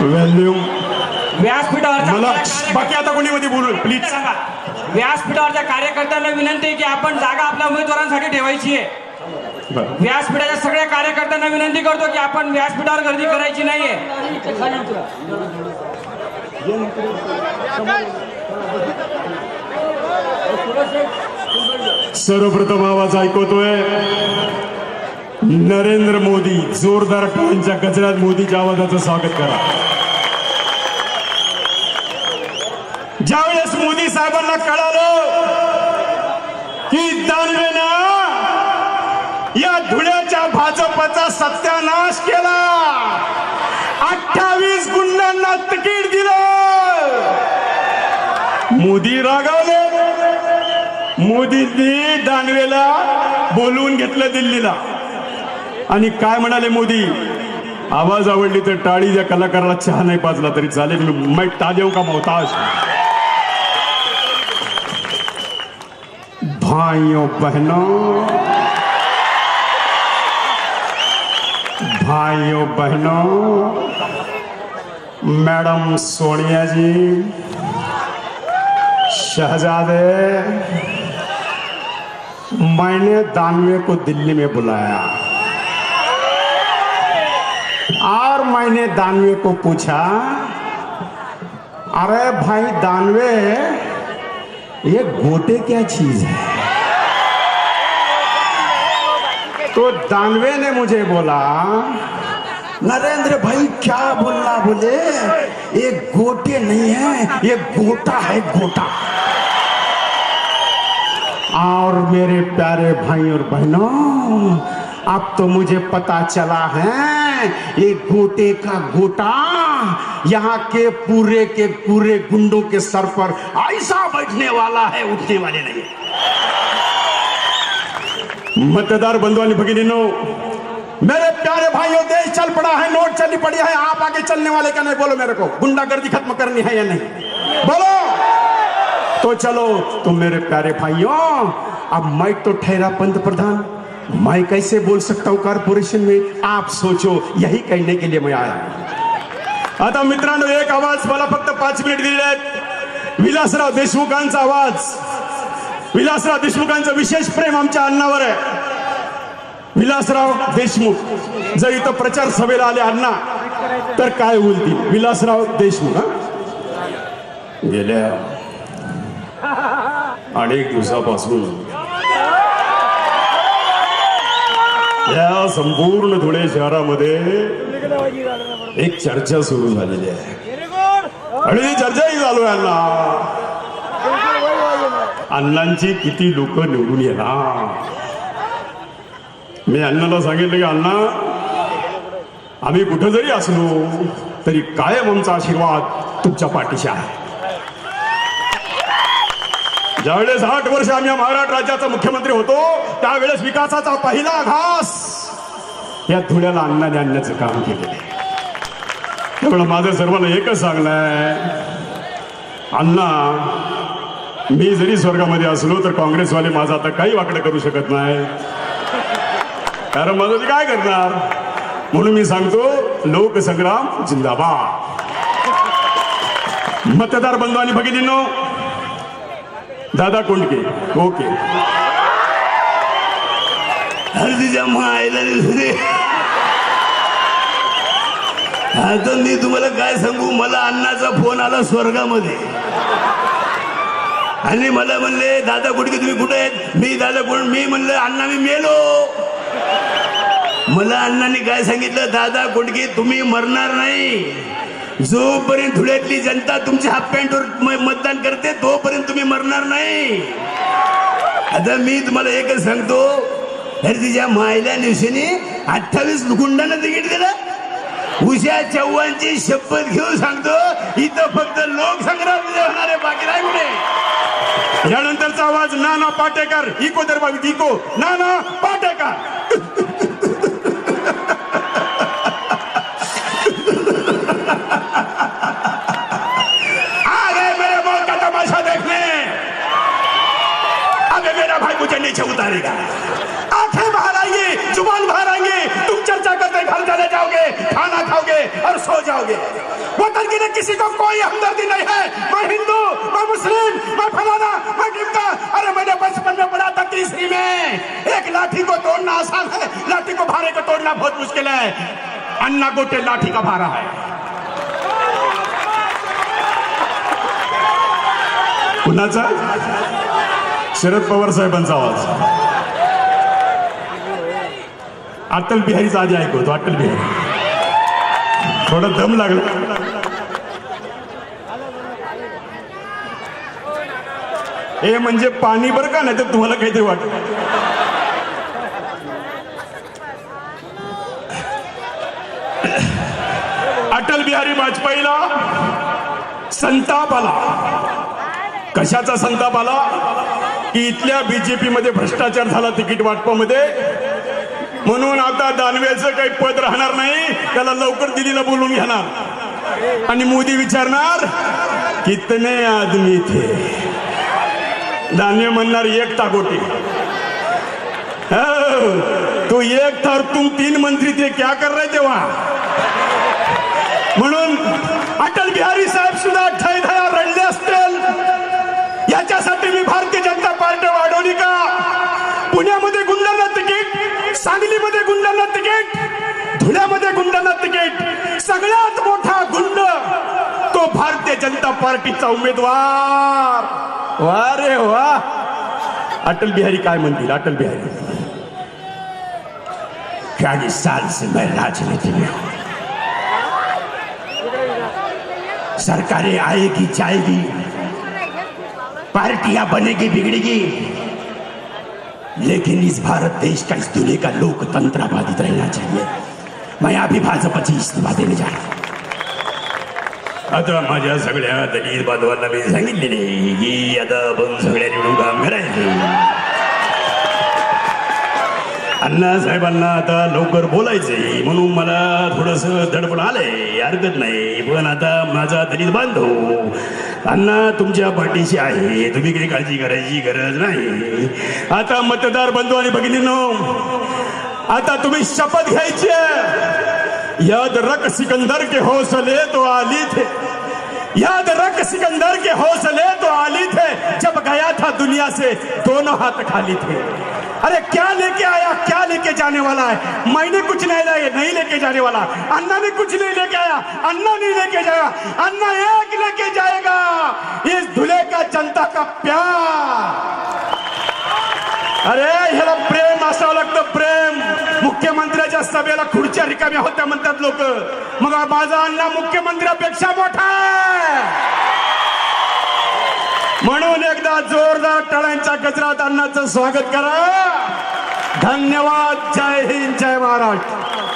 Volume आपल्या कार्य- बाकी आता कोणी मध्ये बोलू? प्लीज सांगा व्यासपीठावरच्या कार्यकर्त्यांना विनंती आहे की आपण जागा आपल्या उमेदवारांसाठी ठेवायची आहे. व्यासपीठाच्या सगळ्या कार्यकर्त्यांना विनंती करतो की आपण व्यासपीठावर गर्दी करायची नाहीये. सर्वप्रथम आवाज ऐकवतोय. नरेंद्र मोदी जोरदार टाळ्यांच्या गजरात मोदीच्या आवाजाचं स्वागत करा. ज्यावेळेस मोदी साहेबांना कळालं की दानवेना या धुळ्याच्या भाजपचा सत्यानाश केला. अठ्ठावीस गुंडांना तिकीट दिलं. मोदी रागावले. मोदींनी दानवेला बोलवून घेतलं दिल्लीला. आणि काय म्हणाले मोदी? आवाज आवडली तर टाळी त्या कलाकाराला चहा नाही पाजला तरी चालेल. मी टा देऊ का मोहताज? भाइयों बहनों भाइयों बहनों मैडम सोनिया जी शहजादे मैंने दानवे को दिल्ली में बुलाया। और मैंने दानवे को पूछा, अरे भाई दानवे, ये गोटे क्या चीज़ है? तो दानवे ने मुझे बोला, नरेंद्र भाई, क्या बोलना बोले? ये गोटे नहीं है, ये गोटा है गोटा। और मेरे प्यारे भाई और बहनों, अब तो मुझे पता चला है ये गोटे का गोटा यहाँ के पूरे के पूरे गुंडों के सर पर ऐसा बैठने वाला है, उठने वाले नहीं। मतदार बंधु आणि भगिनीनो मेरे प्यारे भाइयों, देश चल पड़ा है, नोट चली पड़ी है, आप आगे चलने वाले का नहीं? बोलो मेरे को, गुंडागर्दी खत्म करनी है या नहीं? बोलो। तो चलो तुम मेरे प्यारे भाइयों, अब मैं तो ठहरा, पंत प्रधान। मैं कैसे बोल सकता हूं कॉर्पोरेशन में? आप सोचो यही कहने के लिए मैं आया आता मित्रांनो एक आवाज मला फक्त पाच मिनिट दिले आहेत. विलासराव देशमुखांचा आवाज. विलासराव देशमुखांचं विशेष प्रेम आमच्या अण्णावर आहे. विलासराव देशमुख जर इथं प्रचार सभेला आले अण्णा तर काय बोलतील? विलासराव देशमुख हा? गेल्या अनेक दिवसापासून या संपूर्ण धुळे शहरामध्ये एक चर्चा सुरू झालेली आहे. आणि ती चर्चाही चालू आहे अण्णा. अण्णांची किती लोक निवडून येणार? मी अण्णाला सांगितलं की अण्णा आम्ही कुठं जरी असलो तरी कायम आमचा आशीर्वाद तुमच्या पाठीशी आहे. ज्यावेळेस आठ वर्ष आम्ही महाराष्ट्र राज्याचा मुख्यमंत्री होतो त्यावेळेस विकासाचा पहिला घास या धुळ्याला अन्नाने आणण्याचं काम केलेलं आहे. त्यामुळे माझं सर्वांना एकच सांगणं आहे अण्णा मी जरी स्वर्गामध्ये असलो तर काँग्रेसवाले माझं आता काही वाकडं करू शकत नाही. कारण माझं ते काय करणार? म्हणून मी सांगतो लोकसंग्राम जिंदाबाद. मतदार बंधू आणि भगिनींनो दादा कोंडके ओके. हळदीच्या मायला आता मी तुम्हाला काय सांगू? मला अण्णाचा फोन आला स्वर्गामध्ये. आणि मला म्हणले दादा गुडके तुम्ही कुठे आहेत? मी दादा कोण मी म्हणलं अण्णा मी मेलो. मला अण्णांनी काय सांगितलं? दादा गुडके तुम्ही मरणार नाही. जोपर्यंत धुळ्यातली जनता तुमच्या हाफ पॅन्टवर म- मतदान करते तोपर्यंत तुम्ही मरणार नाही. आता मी तुम्हाला एकच सांगतो अरे तिच्या मायल्या निवशेने अठ्ठावीस गुंडांना तिकीट दिलं. उषा चव्हाणची शपथ घेऊन सांगतो इथं फक्त लोकसंग्राम होणार आहे बाकी नाही कुठे. यानंतरचा आवाज नाना पाटेकर इको दर बाबी इको नाना पाटेकर. मेरा भाई मुझे नीचे उतारेगा। आँखें बाहर आएँगी ज़ुबान बाहर आएँगी तुम चर्चा करते घर चले जाओगे, खाना खाओगे और सो जाओगे। वतन के लिए किसी को कोई हमदर्दी नहीं है। मैं हिंदू, मैं मुस्लिम, मैं फलाना, मैं ढिमका अरे मैंने बचपन में पढ़ा था तीसरी में। एक लाठी को तोड़ना आसान है, लाठी को भारे को तोड़ना बहुत मुश्किल है। अन्ना गोटे लाठी का भारा है। कुणाचा शरद पवार साहेबांचा आवाज. अटल बिहारीचा आधी ऐकवतो अटल बिहारी. थोडा दम लागला. हे म्हणजे पाणी बरं का नाही तर तुम्हाला काहीतरी वाटत. अटल बिहारी वाजपेयीला संताप आला. कशाचा संताप आला? की इथल्या बीजेपी मध्ये भ्रष्टाचार झाला तिकीट वाटपामध्ये. म्हणून आता दानवेचं काही पद राहणार नाही. त्याला लवकर दिल्लीला बोलून घेणार. आणि मोदी विचारणार कितने आदमी थे? दानवे म्हणणार एक टागोटी हो, तो एक था और तुम तीन मंत्री थे क्या कर रहे तेव्हा? म्हणून अटल बिहारी साहेब तिकीट गुंडांना तिकीट धुळ्यामध्ये गुंडांना तिकीट. सगळ्यात मोठा गुंड तो भारतीय जनता पार्टीचा उमेदवार. वा रे वा. अटल बिहारी काय म्हणतील? अटल बिहारी. चालीस साल से मैं राजनीति में हो. हूं. सरकारें आएगी जाएगी. पार्टियां बनेगी बिगड़ेगी. लेकिन इस भारत देश का इस दुनिया का लोकतंत्र आबादित रहना चाहिए। मैं अभी भाजपाची इस्तीफा देने जा रहा आता माझ्या सगळ्या दलित बांधवांना मी सांगितलेले की आता आपण सगळ्या निवडून काम करायचे. अण्णा साहेबांना आता लवकर बोलायचंय म्हणून मला थोडस दडपण आलंय हरकत नाही. पण आता माझा दलित बांधव अण्णा तुमच्या पाठीशी आहे. तुम्ही काही काळजी करायची गरज नाही. आता मतदार बंधू आणि भगिनीनो आता तुम्ही शपथ घ्यायची आहे. याद रख सिकंदर के हौसले तो आली थे. याद रख सिकंदर के हौसले तो आली थे. जब गया था दुनिया से दोनों हाथ खाली थे. अरे क्या लेके आया? क्या लेके जाने वाला है? मैंने कुछ नहीं लाए नहीं लेके जाने वाला। अन्ना ने कुछ नहीं लेके आया। अन्ना नहीं लेके जाएगा। अन्ना एक लेके जाएगा। इस धुले का जनता का प्यार। अरे ह्याला प्रेम असावं लागतं प्रेम। मुख्यमंत्र्याच्या सभेला खुर्च्या रिकाम्या होत्या म्हणतात लोक. मग माझा अण्णा मुख्यमंत्र्यापेक्षा मोठा आहे. म्हणून एकदा जोरदार टाळ्यांच्या गजरात अण्णाचं स्वागत करा. धन्यवाद. जय हिंद जय महाराष्ट्र.